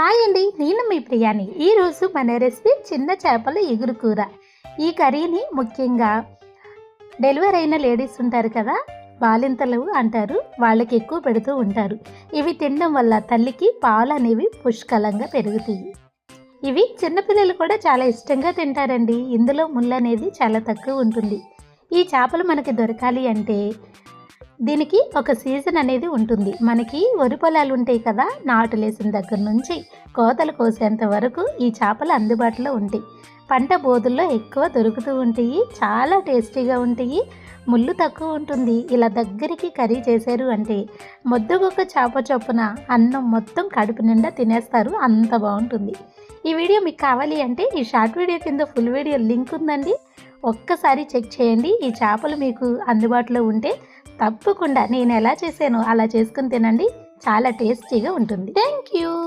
Hi అండి నేను మీ ప్రియాని. ఈరోజు మన రెసిపీ చిన్న చేపల ఎగురు కూర. ఈ కర్రీని ముఖ్యంగా డెలివరీ అయిన లేడీస్ ఉంటారు కదా బాలింతలు అంటారు వాళ్ళకి ఎక్కువ పెడుతూ ఉంటారు. ఇవి తినడం వల్ల తల్లికి పాలు అనేవి పుష్కలంగా పెరుగుతాయి. ఇవి చిన్నపిల్లలు కూడా చాలా ఇష్టంగా తింటారండి. ఇందులో ముళ్ళు అనేది చాలా తక్కువ ఉంటుంది. ఈ చేపలు మనకి దొరకాలి అంటే దీనికి ఒక సీజన్ అనేది ఉంటుంది. మనకి వరి పొలాలు ఉంటాయి కదా నాటులేసిన దగ్గర నుంచి కోతలు కోసేంత వరకు ఈ చేపలు అందుబాటులో ఉంటాయి. పంట బోధుల్లో ఎక్కువ దొరుకుతూ ఉంటాయి చాలా టేస్టీగా ఉంటాయి ముళ్ళు తక్కువ ఉంటుంది. ఇలా దగ్గరికి కర్రీ చేశారు అంటే మొద్దుగొక్క చేప చొప్పున అన్నం మొత్తం కడుపు నిండా తినేస్తారు అంత బాగుంటుంది. ఈ వీడియో మీకు కావాలి అంటే ఈ షార్ట్ వీడియో కింద ఫుల్ వీడియో లింక్ ఉందండి. ఒక్కసారి చెక్ చేయండి ఈ చేపలు మీకు అందుబాటులో ఉంటే తప్పకుండా నేను ఎలా చేశానో అలా చేసుకుని తినండి. చాలా టేస్టీగా ఉంటుంది. Thank you